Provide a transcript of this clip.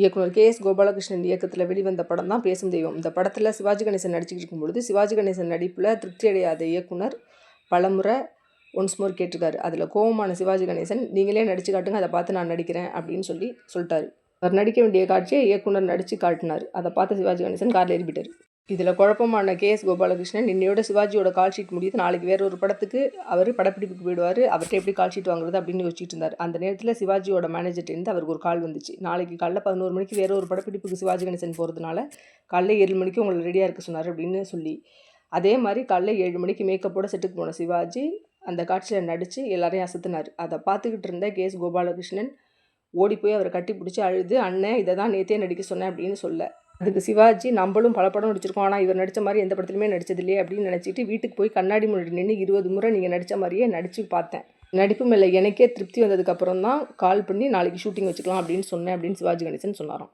இயக்குனர் K S Gopalakrishnan இயக்கத்தில் வெளிவந்த படம் தான் பேசும் தெய்வம். இந்த படத்தில் சிவாஜி கணேசன் நடிச்சுக்கிட்டு இருக்கும்பொழுது சிவாஜி கணேசன் நடிப்பில் திருப்தி அடையாத இயக்குனர் பலமுறை ஒன்ஸ் மோர் கேட்டிருக்காரு. அதில் கோவமான சிவாஜி கணேசன் நீங்களே நடிச்சு காட்டுங்க அதை பார்த்து நான் நடிக்கிறேன் அப்படின்னு சொல்லி சொல்லிட்டாரு. அவர் நடிக்க வேண்டிய காட்சியை இயக்குனர் நடித்து காட்டினார். அதை பார்த்து சிவாஜி கணேசன் காரில் ஏறிப்பிட்டார் இதில் குழப்பமான கே எஸ் கோபாலகிருஷ்ணன் இன்னையோட சிவாஜியோட கால் ஷீட் முடியுது. நாளைக்கு வேற ஒரு படத்துக்கு அவர் படப்பிடிப்புக்கு போயிடுவார். அவர்கிட்ட எப்படி கால் ஷீட் வாங்குறது அப்படின்னு யோசிச்சுட்டு இருந்தார். அந்த நேரத்தில் சிவாஜியோட மேனேஜர்லேருந்து அவருக்கு ஒரு கால் வந்துச்சு. நாளைக்கு காலைல பதினோரு மணிக்கு வேற ஒரு படப்பிடிப்புக்கு சிவாஜி கணேசன் போகிறதுனால காலைல ஏழு மணிக்கு உங்களை ரெடியாக இருக்க சொன்னார் அப்படின்னு சொல்லி. அதே மாதிரி காலைல ஏழு மணிக்கு மேக்கப்போட செட்டுக்கு போன சிவாஜி அந்த காட்சியில் நடித்து எல்லாரையும் அசத்துனார். அதை பார்த்துக்கிட்டு இருந்த கே எஸ் கோபாலகிருஷ்ணன் ஓடி போய் அவரை கட்டி பிடிச்சி அழுது அண்ணன் இதை தான் நேற்றே நடிக்க சொன்னேன் அப்படின்னு சொல்ல. அதுக்கு சிவாஜி நம்மளும் பல படம் நடிச்சிருக்கோம். ஆனால் இவர் நடித்த மாதிரி எந்த படத்துலையுமே நடிச்சதில்லையே அப்படின்னு நினச்சிட்டு வீட்டுக்கு போய் கண்ணாடி முன்னாடி நின்று இருபது முறை நீங்கள் நடித்த மாதிரியே நடித்து பார்த்தேன். நடிப்பு மேலே எனக்கே திருப்தி வந்ததுக்கப்புறம் தான் கால் பண்ணி நாளைக்கு ஷூட்டிங் வச்சுக்கலாம் அப்படின்னு சொன்னேன் அப்படின்னு சிவாஜி கணேசன் சொன்னாராம்.